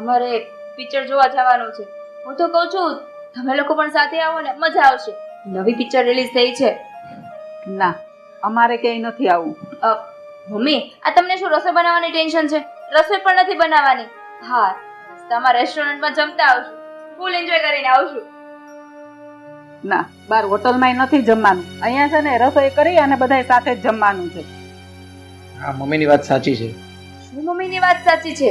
અમારે પિક્ચર જોવા જવાનું છે. હું તો કહું છું તમે લોકો પણ સાથે આવો ને મજા આવશે. નવી પિક્ચર રિલીઝ થઈ છે. ના અમારે ક્યાંય નથી આવવું અ, મમ્મી આ તમને શું રસોઈ બનાવવાની ટેન્શન છે? રસોઈ પણ નથી બનાવવાની. હા તમારા રેસ્ટોરન્ટમાં જમતા આવશું. ફૂલ એન્જોય કરીને આવશું. ના બાર હોટલમાં નથી જમવાનું. અહીંયા છે ને રસોઈ કરી અને બધા સાથે જ જમવાનું છે. હા મમ્મીની વાત સાચી છે. શું મમ્મીની વાત સાચી છે?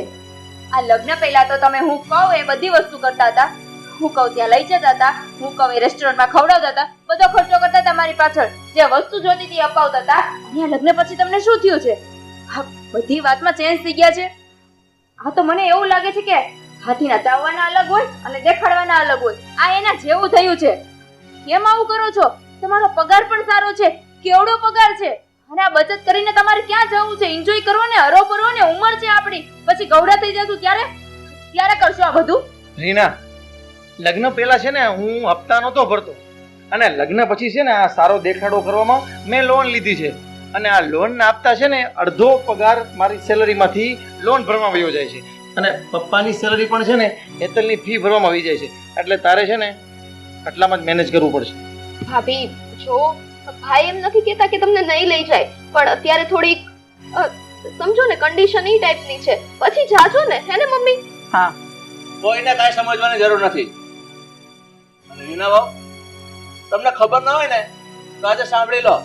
આ લગ્ન પહેલા તો તમે હું કહું એ બધી વસ્તુ કરતા હતા. હું કહું ત્યાં લઈ જતા હતા. હું કહું એ રેસ્ટોરન્ટમાં ખવડાવતા હતા. બધો ખર્ચો કરતા હતા મારી પાછળ. જે વસ્તુ જોતી હતી અપાવતા હતા. અહીંયા લગ્ન પછી તમને શું થયું છે? હા, બધી વાતમાં ચેન્જ થઈ ગયા છે. હા, તો મને એવું લાગે છે કે હાથીના ચાવવાના અલગ હોય અને દેખાડવાના અલગ હોય. આ એના જેવું થયું છે. કેમ આવું કરો છો? તમારો પગાર પણ સારો છે. કેવડો પગાર છે? અને આ બચત કરીને તમારે ક્યાં જવું છે? એન્જોય કરો ને હરો ભરો ને ઉંમર છે આપણી. પછી ગૌડા થઈ જશું ત્યારે? ત્યારે કરશો આ બધું? રીના લગ્ન પહેલા છે ને હું હપ્તા નહોતો ભરતો. અને લગ્ન પછી છે ને આ સારો દેખાડો કરવામાં મેં લોન લીધી છે. અને આ લોનના હપ્તા છે ને અડધો પગાર મારી સેલરીમાંથી લોન ભરવામાં વયો જાય છે. અને પપ્પાની સેલરી પણ છે ને હેતલની ફી ભરવામાં આવી જાય છે. એટલે તારે છે ને આટલામાં જ મેનેજ કરવું પડશે. ભાભી જો ભાઈ એમ નથી કહેતા કે તમને નહીં લઈ જાય પણ અત્યારે થોડીક સમજો ને કન્ડિશન એ ટાઈપની છે. પછી જાજો ને હે ને મમ્મી? હા. કોઈને કાંઈ સમજવાની જરૂર નથી. અને રીના બાબુ તમને ખબર ન હોય ને તો આજે સાંભળી લો.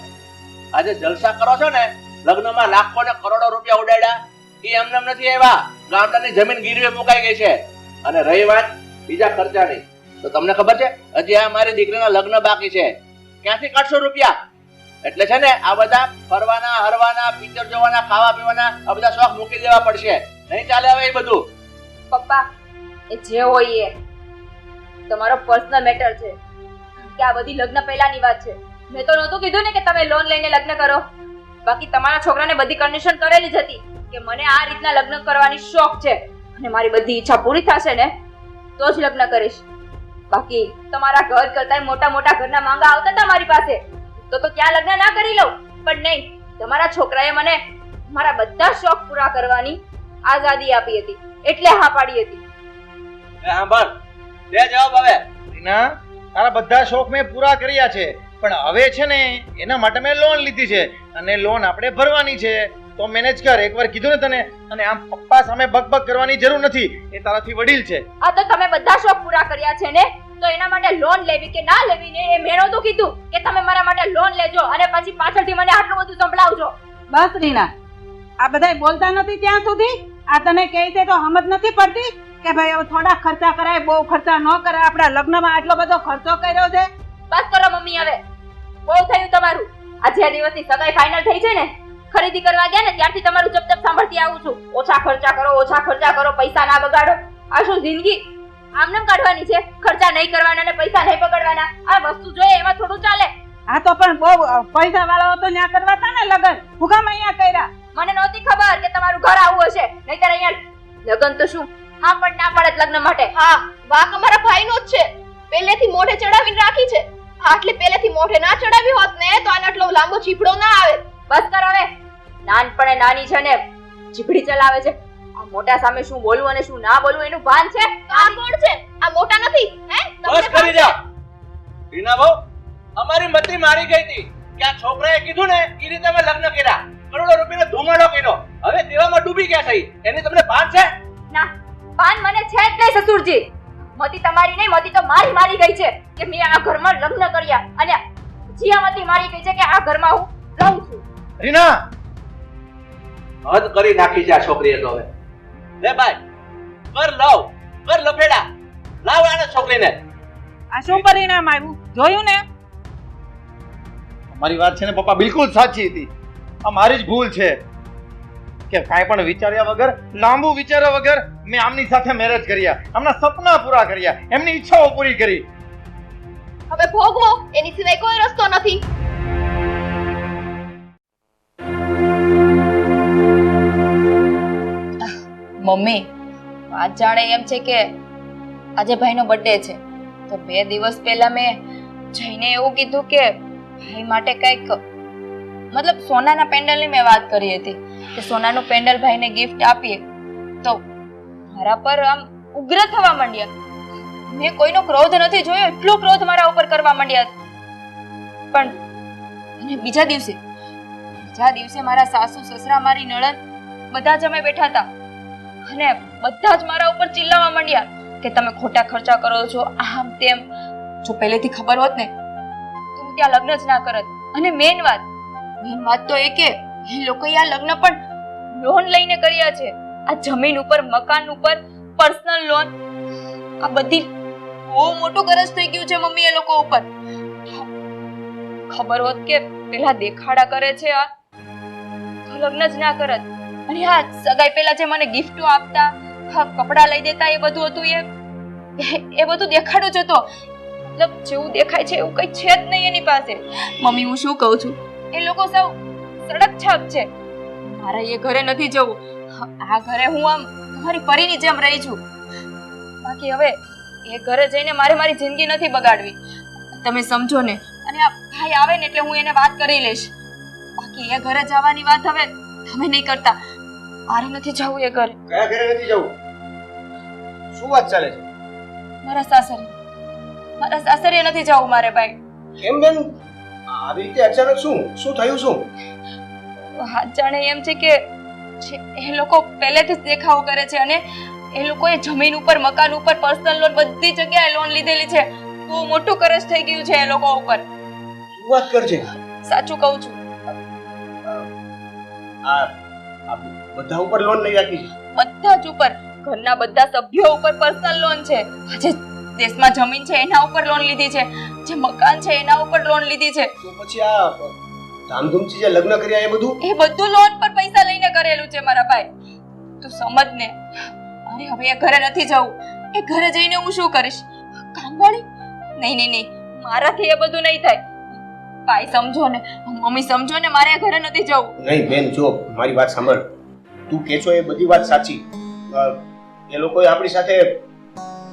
આજે જલસા કરો છો ને લગ્નમાં લાખો ને કરોડો રૂપિયા ઉડાડ્યા એ એમને નથી આવ્યા. ગામડાની જમીન ગીરવે મુકાઈ ગઈ છે. અને રહી વાત બીજા ખર્ચાની. તો તમને ખબર છે હજી આ મારી દીકરીના લગ્ન બાકી છે. ક્યાંથી કાઢશો રૂપિયા? એટલે છે ને આ બધા ફરવાના, હરવાના, પિક્ચર જોવાના, ખાવા પીવાના, આ બધા શોખ મૂકી દેવા પડશે. નહીં ચાલે હવે એ બધું? પપ્પા, એ જે હોય એ. તમારો પર્સનલ મેટર છે. કે આ બધી લગ્ન પહેલાની વાત છે. મેં તો નહોતું કીધું ને કે તમે લોન લઈને લગ્ન કરો. બાકી તમારા છોકરાને બધી કન્ડિશન કરેલી જ હતી કે મને આ રીતના લગ્ન કરવાની શોખ છે. અને મારી બધી ઈચ્છા પૂરી થશે ને, તો જ લગ્ન કરીશ. બાકી તમારા ઘર કરતા મોટા મોટા ઘરના માંગા આવતા હતા મારી પાસે. તો તો ત્યાં લગ્ન ના કરી લઉં? પણ નહીં તમારા છોકરાએ મને મારા બધા શોખ પૂરા કરવાની આઝાદી આપી હતી એટલે હા પાડી હતી. એ સાંભળ દે જવાબ હવે. રીના તારા બધા શોખ મેં પૂરા કર્યા છે પણ હવે છે ને એના માટે મેં લોન લીધી છે અને લોન આપણે ભરવાની છે. તો મેનેજ કર એકવાર કીધું ને તને અને આમ પપ્પા સામે બકબક કરવાની જરૂર નથી એ તારાથી વડીલ છે. આ તો તમે બધા શોખ પૂરા કર્યા છે ને? તો એના માટે લોન લેવી કે ના લેવી ને એ મેણો તો કીધું કે તમે મારા માટે લોન લેજો અને પછી પાછળથી મને આટલું બધું સંભળાવજો. બસ રીના આ બધાય બોલતા નથી ત્યાં સુધી? આ તને કહે છે તો સમજ નથી પડતી કે ભાઈ હવે થોડા ખર્ચા કરાય બહુ ખર્ચા ન કરાય આપણા લગ્નમાં આટલો બધો ખર્ચો કર્યો છે? બસ કરો મમ્મી હવે. બહુ થયું તમારું. આ જે દિવસની સગાઈ ફાઇનલ થઈ છે ને? ખરીદી કરવા ગયા ને ત્યારથી તમારું જપ જપ સાંભળતી આવું છું. ઓછા ખર્ચા કરો ઓછા ખર્ચા કરો પૈસા ના બગાડો. આ શું જિંદગી? આમનામ કાઢવાની છે? ખર્ચા નહીં કરવાના ને પૈસા નહીં બગાડવાના આ વસ્તુ જોઈએ એમાં થોડું ચાલે. હા તો પણ બહુ પૈસા વાળો તો ન્યા કરવા તા ને લગન. હુકામ અહીંયા કર્યા. મને નહોતી ખબર કે તમારું ઘર આવું હશે. નહીતર અહીંયા લગ્ન તો શું? હા પણ ના પડે લગ્ન માટે. હા વાક અમારા ભાઈનો જ છે. પહેલેથી મોઢે ચડાવીને રાખી છે. આટલે પહેલેથી મોઢે ના ચડાવી હોત ને તો આનો આટલો લાંબો ચીપડો ના આવે. બસ કર હવે. નાનપણે નાની છે ને જીભડી ચલાવે છે. આ મોટા સામે શું બોલવું અને શું ના બોલવું એનું ભાન છે? આ કોણ છે? આ મોટા નથી હે? બસ કરી દો. રીના બહુ અમારી મતી મારી ગઈ હતી કે આ છોકરાએ કીધું ને એ રીતે અમે લગ્ન કર્યા. કરોડો રૂપિયાનો ધુમાડો કર્યો. હવે દેવામાં ડૂબી ગયા થઈ એની તમને ભાન છે? ના ભાન મને છે જ નહીં સસુરજી. મતી તમારી નહીં મતી તો મારી મારી ગઈ છે કે મેં આ ઘરમાં લગ્ન કર્યા. અને જીયામતી મારી ગઈ છે કે આ ઘરમાં હું રહું છું. રીના હદ કરી નાખી છે આ છોકરીએ તો હવે. લે ભાઈ કર લાવ કર લફેડા. લાવ આને છોકરીને. આ શું પરિણામ આવ્યું? જોયું ને? મારી વાત છે ને પપ્પા બિલકુલ સાચી હતી. આ મારી જ ભૂલ છે કે કાંઈ પણ વિચાર્યા વગર લાંબુ વિચાર્યા વગર મેં આમની સાથે મેરેજ કર્યા. આમના સપના પૂરા કર્યા. એમની ઈચ્છાઓ પૂરી કરી. હવે ભોગવો. એની સિવાય કોઈ રસ્તો નથી. મમ્મી વાત જાણે એમ છે કે આજે ભાઈનો બર્થડે છે. તો બે દિવસ પહેલા મેં જઈને એવું કીધું કે ભાઈ માટે કંઈક, મતલબ સોનાના પેન્ડલની મેં વાત કરી હતી કે સોનાનું પેન્ડલ ભાઈને ગિફ્ટ આપીએ. તો મારા પર આમ ઉગ્ર થવા માંડ્યા. મેં કોઈનો ક્રોધ નથી જોયો, એટલો ક્રોધ મારા ઉપર કરવા માંડ્યા. પણ અને બીજા દિવસે બીજા દિવસે મારા સાસુ, સસરા, મારી નણંદ બધા જ અમે બેઠા હતા. અને બધા જ મારા ઉપર ચિલ્લાવા માંડ્યા કે તમે ખોટા ખર્ચા કરો છો, આમ તેમ. જો પહેલેથી ખબર હોત ને, તો હું ત્યાં લગ્ન જ ના કરત. અને મેન વાત મેન વાત તો એ કે, એ લોકોએ આ લગ્ન પણ લોન લઈને કર્યા છે. આ જમીન ઉપર, મકાન ઉપર પર્સનલ લોન આ બધી બહુ મોટું ગરજ થઈ ગયું છે મમ્મી એ લોકો ઉપર. ખબર હોત કે પેલા દેખાડા કરે છે આ, તો લગ્ન જ ના કરત. અને હા, સગાઈ પહેલા જે મને ગિફ્ટો આપતા, હા, કપડાં લઈ દેતા, એ બધું હતું એ એ- બધું દેખાડો જ હતો. મતલબ જેવું દેખાય છે એવું કઈ છે જ નહીં એની પાસે. મમ્મી, હું શું કહું છું? એ લોકો સૌ સડક છાપ છે. મારે એ ઘરે નથી જવું. આ ઘરે હું આમ તમારી પરીની જેમ રહી છું. બાકી હવે એ ઘરે જઈને મારે મારી જિંદગી નથી બગાડવી. તમે સમજો ને. અને આ ભાઈ આવે ને એટલે હું એને વાત કરી લઈશ. બાકી એ ઘરે જવાની વાત હવે તમે નહીં કરતા. મારે નથી જવું એ ઘરે. કયા ઘરે નથી જવું? શું વાત ચાલે છે? મારા સાસરે. મારા સાસરે નથી જવું મારે ભાઈ. કેમ બેન? આવી રીતે અચાનક શું? શું થયું શું? હાથ જાણે એમ છે કે એ લોકો પહેલેથી જ દેખાવો કરે છે અને એ લોકોએ જમીન ઉપર મકાન ઉપર પર્સનલ લોન બધી જગ્યાએ લોન લીધેલી છે. બહુ મોટું કરજ થઈ ગયું છે એ લોકો ઉપર. શું વાત કરજે? સાચું કહું છું. આ આ બધા ઉપર લોન લઈ રાખી છે. બધા જ ઉપર. ઘરના બધા સભ્યો ઉપર પર્સનલ લોન છે. આજે દેશમાં જમીન છે એના ઉપર લોન લીધી છે. જે મકાન છે એના ઉપર લોન લીધી છે. તો પછી આ ધામધૂમથી જે લગ્ન કર્યા એ બધું? એ બધું લોન પર પૈસા લઈને કરેલું છે મારા ભાઈ. તું સમજ ને. અરે હવે એ ઘરે નથી જવું. એ ઘરે જઈને હું શું કરીશ? કામવાળી? નહીં નહીં નહીં. મારાથી એ બધું નહીં થાય. ભાઈ સમજો ને. મમ્મી સમજો ને. મારે ઘરે નથી જવું. નહીં બેન જો મારી વાત સાંભળ. તું કે છો એ બધી વાત સાચી. એ લોકોએ આપણી સાથે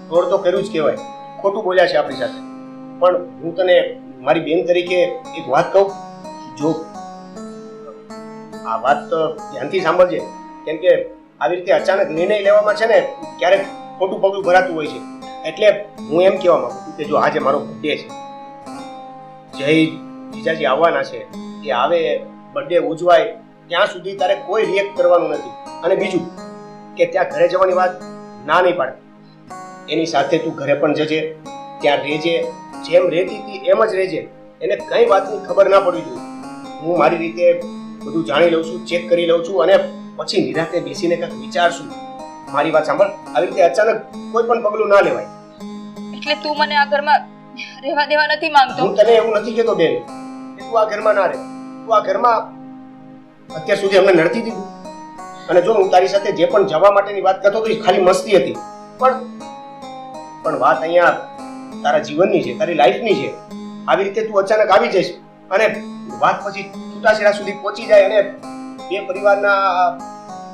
તોડ તો કર્યું જ કહેવાય. ખોટું બોલ્યા છે આપણી સાથે. પણ હું તને મારી બેન તરીકે એક વાત કહું. જો આ વાત ધ્યાનથી સાંભળજે. કેમ કે આવી રીતે અચાનક નિર્ણય લેવામાં છે ને, ક્યારેક ખોટું પગલું ભરાતું હોય છે. એટલે હું એમ કહેવા માંગુ કે જો આજે મારો બર્થડે છે, જય જીજાજી આવવાના છે. એ આવે બર્થડે ઉજવાય ત્યાં સુધી તારે કોઈ રિએક્ટ કરવાનું નથી. અને બીજું કે ત્યાં ઘરે જવાની વાત ના નહીં પાડે. એની સાથે તું ઘરે પણ જજે ત્યાં રહેજે જેમ રહેતી હતી એમ જ રહેજે. એને કઈ વાતની ખબર ના પડવી જોઈએ. હું મારી રીતે બધું જાણી લઉં છું ચેક કરી લઉં છું અને પછી નિરાતે બેસીને કંઈક વિચારશું. મારી વાત સાંભળ. આવી રીતે અચાનક કોઈ પણ પગલું ના લેવાય. એટલે તું મને આ ઘરમાં રહેવા દેવા નથી માંગતો? હું તને એવું નથી કહેતો બેન કે તું આ ઘરમાં ના રહે. તું આ ઘરમાં અત્યાર સુધી અમને નડતી હતી અને જો હું તારી સાથે જે પણ જવા માટેની વાત કરતો હતો એ ખાલી મસ્તી હતી. પણ પણ વાત અહીંયા તારા જીવનની છે, તારી લાઈફની છે. આવી રીતે તું અચાનક આવી જઈશ અને વાત પછી છૂટાછેડા સુધી પહોંચી જાય અને બે પરિવારના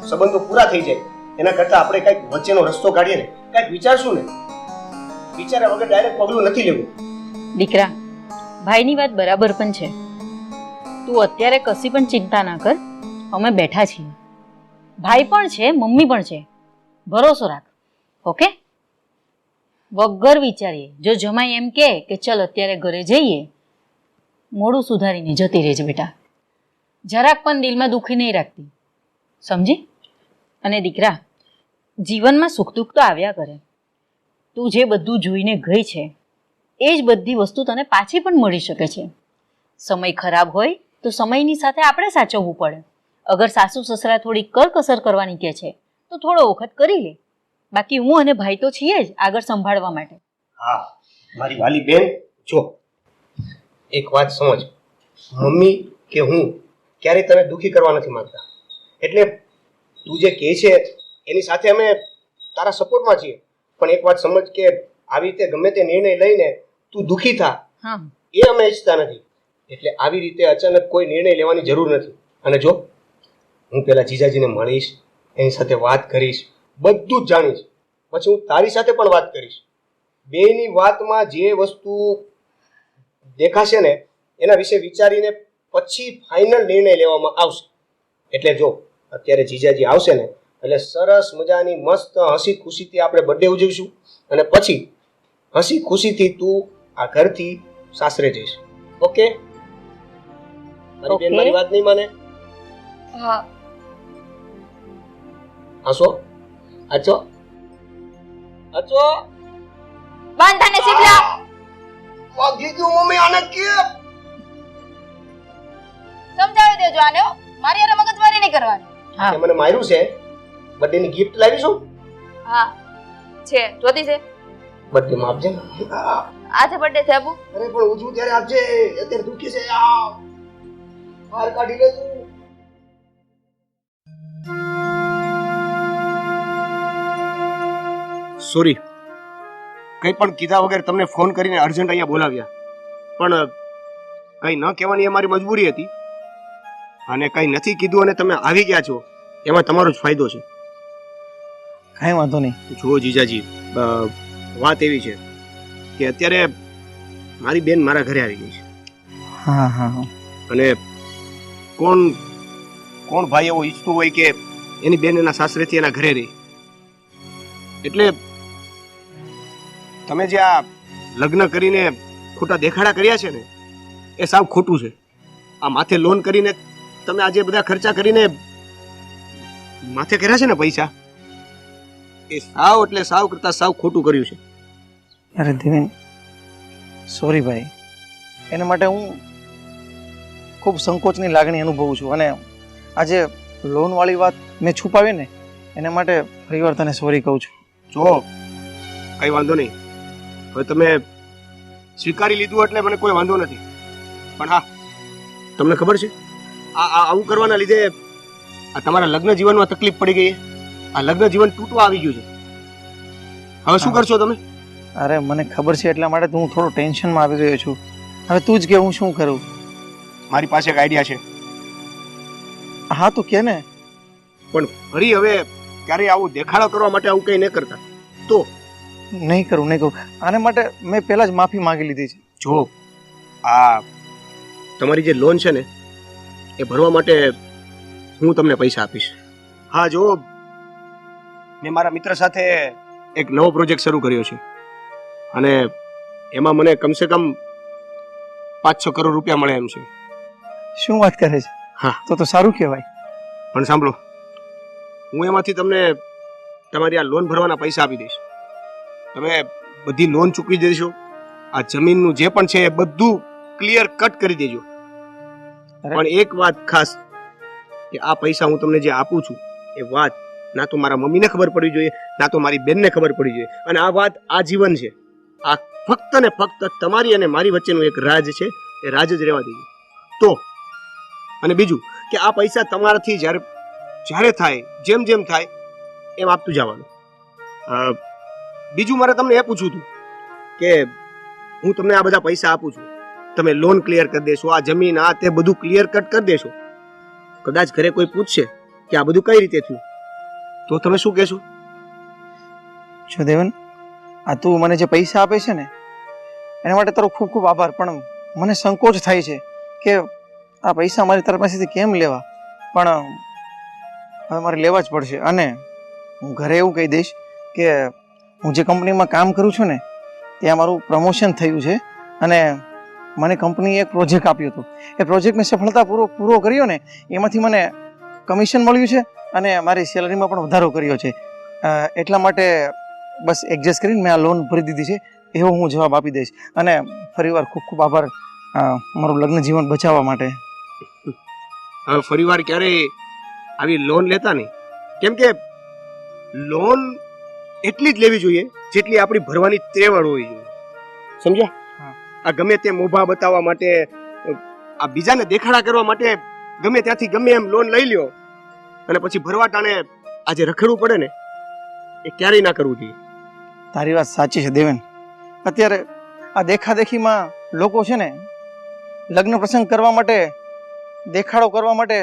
સંબંધો પૂરા થઈ જાય. એના કરતાં આપણે કંઈક વચ્ચેનો રસ્તો કાઢીએ ને, કંઈક વિચારશું ને. વિચાર્યા વગર ડાયરેક્ટ પગલું નથી લેવું. દીકરા, ભાઈની વાત બરાબર પણ છે. તું અત્યારે કશી પણ ચિંતા ના કર. અમે બેઠા છીએ. ભાઈ પણ છે, મમ્મી પણ છે. ભરોસો રાખ, ઓકે? વગર વિચારીએ. જો જમાઈ એમ કહે કે ચલ અત્યારે ઘરે જઈએ, મોડું સુધારીને જતી રહેજ બેટા. જરાક પણ દિલમાં દુખી નહીં રાખતી. સમજી? અને દીકરા, જીવનમાં સુખ દુઃખ તો આવ્યા કરે. તું જે બધું જોઈને ગઈ છે, એ જ બધી વસ્તુ તને પાછી પણ મળી શકે છે. સમય ખરાબ હોય તો સમયની સાથે આપણે સાચવવું પડે. અગર સાસુ સસરા થોડી કરકસર કરવાની કહે છે તો થોડો વખત કરી લે. બાકી હું અને ભાઈ તો છીએ જ આગળ સંભાળવા માટે. હા મારી વાલી બેન જો. એક વાત સમજ. મમ્મી કે હું ક્યારેય તને દુખી કરવા નથી માંગતા. એટલે તું જે કહે છે એની સાથે અમે તારા સપોર્ટમાં છીએ. પણ એક વાત સમજ કે આવી રીતે ગમે તે નિર્ણય લઈને તું દુખી થા હા. એ અમે ઈચ્છતા નથી. એટલે આવી રીતે અચાનક કોઈ નિર્ણય લેવાની જરૂર નથી. અને જો હું પેલા જીજાજીને મળીશ, એની સાથે વાત કરીશ, બધું જ જાણીશ. પછી હું તારી સાથે પણ વાત કરીશ. બેની વાતમાં જે વસ્તુ દેખાશે ને, એના વિશે વિચારીને પછી ફાઇનલ નિર્ણય લેવામાં આવશે. એટલે જો અત્યારે જીજાજી આવશે ને, એટલે સરસ મજાની મસ્ત હસી ખુશીથી આપણે બર્થડે ઉજવીશું. અને પછી હસી ખુશીથી તું આ ઘરથી સાસરે જઈશ. ઓકે મારી બેન મારી વાત નહીં માને? હા. હસો? અચો અચો બાંધાને શીપલા વાગી ગયું મમ્મી આને કે? સમજાવી દેજો આને હો. મારી હારે મગજમારી નહીં કરવાની. હા. તે મને માર્યું છે. બર્થડે ની ગિફ્ટ લાવી છું. હા. છે. જોતી છે? બર્થડે માં આપજે ને. આજે બર્થડે છે અબુ અરે પણ ઉજવું ત્યારે આપજે. અત્યારે દુખી છે આ બહાર કાઢી લે તું. સોરી. કંઈ પણ કીધા વગર તમને ફોન કરીને અર્જન્ટ અહીંયા બોલાવ્યા. પણ કંઈ ન કહેવાની એ મારી મજબૂરી હતી. અને કંઈ નથી કીધું અને તમે આવી ગયા છો. એમાં તમારો જ ફાયદો છે. કાંઈ વાંધો નહીં. જુઓ જીજાજી વાત એવી છે કે અત્યારે મારી બેન મારા ઘરે આવી ગઈ છે. હા હા હા. અને કોણ કોણ ભાઈ એવો ઈચ્છતું હોય કે એની બેન એના સાસરેથી એના ઘરે રહી? એટલે તમે જે આ લગ્ન કરીને ખોટા દેખાડા કર્યા છે ને, એ સાવ ખોટું છે. આ માથે લોન કરીને તમે આજે બધા ખર્ચા કરીને માથે કર્યા છે ને પૈસા, એ સાવ એટલે સાવ કરતા સાવ ખોટું કર્યું છે. અરે ધીમે સોરી ભાઈ. એના માટે હું ખૂબ સંકોચની લાગણી અનુભવું છું. અને આજે લોનવાળી વાત મેં છુપાવી ને એના માટે ફરીવાર તને સોરી કહું છું. જો કઈ વાંધો નહીં. હવે તમે સ્વીકારી લીધું એટલે મને કોઈ વાંધો નથી. પણ હા તમને ખબર છે? આ આ આવું કરવાના લીધે આ તમારા લગ્ન જીવનમાં તકલીફ પડી ગઈ આ લગ્ન જીવન તૂટવા આવી ગયું છે. હવે શું કરશો તમે? અરે મને ખબર છે એટલા માટે હું થોડો ટેન્શનમાં આવી ગયો છું. હવે તું જ કે હું શું કરું? મારી પાસે એક આઈડિયા છે. હા તો કે ને. પણ ફરી હવે ક્યારેય આવું દેખાડો કરવા માટે આવું કંઈ ન કરતા. તો? નહીં કરું નહીં કરું. આને માટે મેં પહેલાં જ માફી માંગી લીધી છે. જો આ તમારી જે લોન છે ને એ ભરવા માટે હું તમને પૈસા આપીશ. હા જો. મેં મારા મિત્ર સાથે એક નવો પ્રોજેક્ટ શરૂ કર્યો છે. અને એમાં મને કમસે કમ પાંચ છ કરોડ રૂપિયા મળે એમ છે. શું વાત કરે છે? હા. તો તો સારું કહેવાય. પણ સાંભળો હું એમાંથી તમને તમારી આ લોન ભરવાના પૈસા આપી દઈશ. તમે બધી લોન ચૂકવી દેશો આ જમીનનું જે પણ છે એ બધું ક્લિયર કટ કરી દેજો. પણ એક વાત ખાસ કે આ પૈસા હું તમને જે આપું છું એ વાત ના તો મારા મમ્મીને ખબર પડવી જોઈએ ના તો મારી બેનને ખબર પડવી જોઈએ. અને આ વાત આજીવન છે. આ ફક્ત ને ફક્ત તમારી અને મારી વચ્ચેનું એક રાજ છે એ રાજ જ રહેવા દેજો. તો અને બીજું કે આ પૈસા તમારાથી જ્યારે જ્યારે થાય, જેમ જેમ થાય, એમ આપતું જવાનું. બીજું મારે તમને એ પૂછવું હતું કે હું તમને આ બધા પૈસા આપું છું. તમે લોન ક્લિયર કરી દેશો, આ જમીન, આ તે બધું ક્લિયર કટ કરી દેશો. કદાચ ઘરે કોઈ પૂછશે કે આ બધું કઈ રીતે થયું? તો તમે શું કહેશો? જો દેવન, આ તું મને જે પૈસા આપે છે ને, એના માટે તારો ખૂબ ખૂબ આભાર. પણ મને સંકોચ થાય છે કે આ પૈસા મારી તારા પાસેથી કેમ લેવા? પણ, હવે મારે લેવા જ પડશે. અને હું ઘરે એવું કહી દઈશ કે હું જે કંપનીમાં કામ કરું છું ને, ત્યાં મારું પ્રમોશન થયું છે. અને મને કંપનીએ એક પ્રોજેક્ટ આપ્યો હતો. એ પ્રોજેક્ટ મેં સફળતાપૂર્વક પૂરો કર્યો ને, એમાંથી મને કમિશન મળ્યું છે અને મારી સેલરીમાં પણ વધારો કર્યો છે. એટલા માટે બસ એડજસ્ટ કરીને મેં આ લોન ભરી દીધી છે. એવો હું જવાબ આપી દઈશ. અને ફરીવાર ખૂબ ખૂબ આભાર મારું લગ્ન જીવન બચાવવા માટે. હવે ફરીવાર ક્યારેય આવી લોન લેતા નહીં. કેમ કે લોન એટલી જ લેવી જોઈએ જેટલી આપણી ભરવાની ત્રેવડ હોવી જોઈએ સમજ્યા? હા. આ ગમે તે મોભા બતાવવા માટે આ બીજાને દેખાડા કરવા માટે ગમે ત્યાંથી ગમે એમ લોન લઈ લ્યો. અને પછી ભરવા ટાણે આજે રખડવું પડે ને એ ક્યારેય ના કરવું જોઈએ. તારી વાત સાચી છે દેવેન. અત્યારે આ દેખાદેખીમાં લોકો છે ને લગ્ન પ્રસંગ કરવા માટે દેખાડો કરવા માટે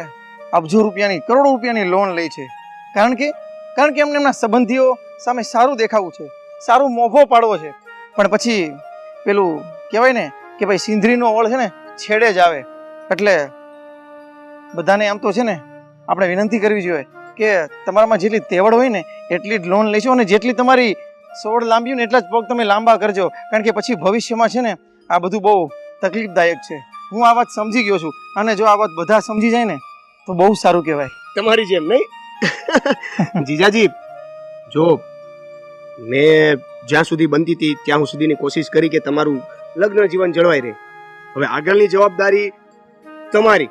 અબજો રૂપિયાની, કરોડો રૂપિયાની લોન લે છે. કારણ કે કારણ કે એમને એમના સંબંધીઓ સામે સારું દેખાવું છે, સારું મોભો પાડવો છે. પણ પછી પેલું કહેવાય ને કે ભાઈ સિંધરીનો ઓળ છે ને, છેડે જ આવે. એટલે બધાને આમ તો છે ને, આપણે વિનંતી કરવી જોઈએ કે તમારામાં જેટલી તેવડ હોય ને, એટલી જ લોન લેશો અને જેટલી તમારી સોળ લાંબી હોય ને, એટલા જ પગ તમે લાંબા કરજો. કારણ કે પછી ભવિષ્યમાં છે ને, આ બધું બહુ તકલીફદાયક છે. હું આ વાત સમજી ગયો છું. અને જો આ વાત બધા સમજી જાય ને તો બહુ સારું કહેવાય. તમારી જેમ નહીં? જીજાજી જો મેં જ્યાં સુધી બનતી હતી ત્યાં સુધીની કોશિશ કરી કે તમારું લગ્ન જીવન જળવાઈ રહે. હવે આગળની જવાબદારી તમારી.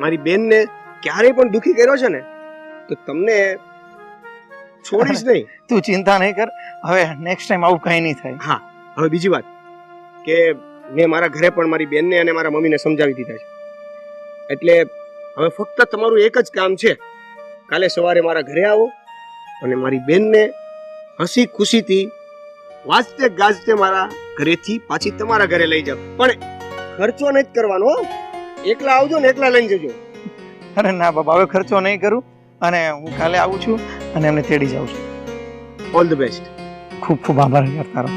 મારી બેનને ક્યારેય પણ દુખી કર્યો છે ને તો તમને છોડીશ નહીં. તું ચિંતા નહીં કર. હવે નેક્સ્ટ ટાઈમ આવું કંઈ નહીં થાય. હા હવે બીજી વાત કે મેં મારા ઘરે પણ મારી બેનને અને મારા મમ્મીને સમજાવી દીધા છે. એટલે હવે ફક્ત તમારું એક જ કામ છે. કાલે સવારે મારા ઘરે આવો અને મારી બેનને હસી ખુશીથી વાજતે ગાજતે મારા ઘરેથી પાછી તમારા ઘરે લઈ જાઓ. પણ ખર્ચો નહીં કરવાનો એકલા આવજો ને એકલા લઈને જજો. અરે ના બાબા હવે ખર્ચો નહીં કરું અને હું કાલે આવું છું અને એમને તેડી જાઉં છું. ઓલ ધ બેસ્ટ ખૂબ ખૂબ આભાર યાર તારો.